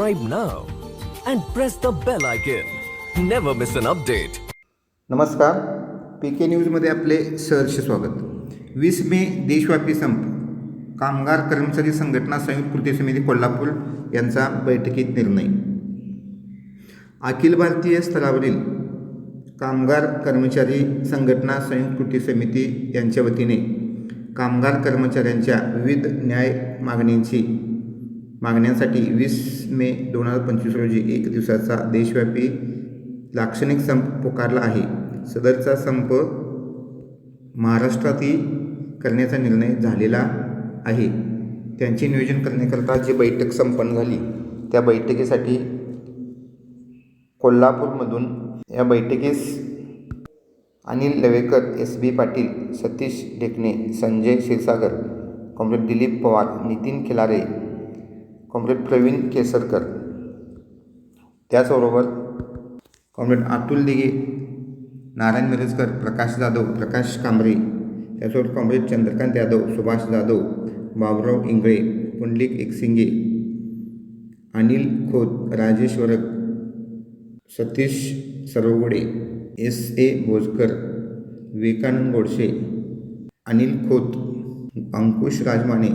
subscribe now and press the bell icon. Never miss an update. नमस्कार P K न्यूजमध्ये आपले सहर्ष स्वागत वीस मे देशव्यापी संप कामगार कर्मचारी संघटना संयुक्त कृती समिती कोल्हापूर यांचा बैठकीत निर्णय अखिल भारतीय स्तरावरील कामगार कर्मचारी संघटना संयुक्त कृती समिती यांच्या वतीने कामगार कर्मचाऱ्यांच्या विविध न्याय मागणींची मागण्यांसाठी वीस मे दोन हजार पंचवीस रोजी एक दिवसाचा देशव्यापी लाक्षणिक संप पुकारला आहे. सदरचा संप महाराष्ट्रातही करण्याचा निर्णय झालेला आहे. त्यांचे नियोजन करण्याकरता जी बैठक संपन्न झाली त्या बैठकीसाठी कोल्हापूरमधून या बैठकीस Anil Lavekar S B Patil Satish Dhekane Sanjay Kshirsagar comrade Dilip Pawar Nitin Khilare comrade Pravin Kesarkar. त्याचबरोबर कॉम्रेड अतुल दिघे नारायण मिरजकर प्रकाश जाधव प्रकाश कांबरे त्याचबरोबर comrade Chandrakant Yadav Subhash Jadhav Baburao Ingale Pundlik Eksinge Anil Khot Rajesh Varak Satish Sarvagude S A Bhojkar Vivekanand Godse Anil Khot Ankush Rajmane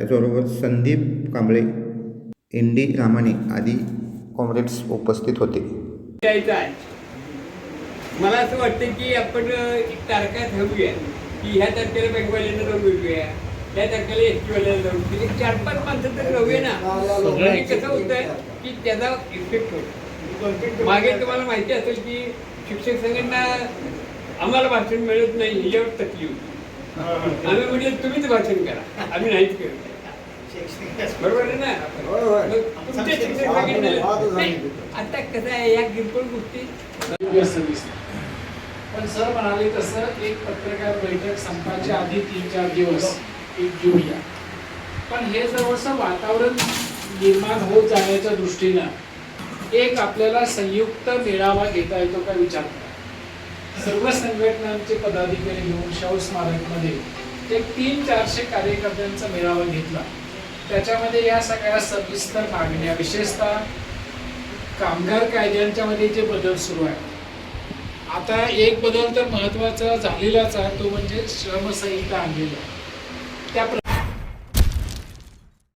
त्याचबरोबर Sandeep Kamble N D रामाने आदी Comrades उपस्थित होते. मला असं वाटतं की आपण एक तारखा ठरवूया की ह्या तारखेला बँकवाल्यांना जाऊन भेटूया त्या तारखेला एस टीवाल्याला जाऊन. एक चार पाच माणसं तर जाऊया ना. म्हणजे कसं होतंय की त्याचा इफेक्ट होतो. मागे तुम्हाला माहिती असेल की शिक्षक संघटना आम्हाला भाषण मिळत नाही ह्याच्यावर तकली होती. आम्ही म्हटलं तुम्हीच भाषण करा. आम्ही नाहीच करत. बरोबर आहे ना? शिक्षक नाही, आता कसं आहे या किरकोळ गोष्टी. पण सर म्हणाले तसं एक पत्रकार बैठक संपाच्या आधी तीन चार दिवस एक घेऊया पण हे जवळचं वातावरण निर्माण होत जाण्याच्या दृष्टीनं एक आपल्याला संयुक्त मेळावा घेता येतो का विचार करा. सर्व संघटनांचे पदाधिकारी घेऊन शाहू स्मारकमध्ये एक तीन चारशे कार्यकर्त्यांचा मेळावा घेतला. त्याच्यामध्ये या सगळ्या सविस्तर मागण्या विशेषतः कामगार कायद्यांच्या मध्ये जे बदल सुरू आहेत. आता एक बदल तर महत्त्वाचा झालेलाच आहे तो म्हणजे श्रमसंहिता आणलेला त्या प्र-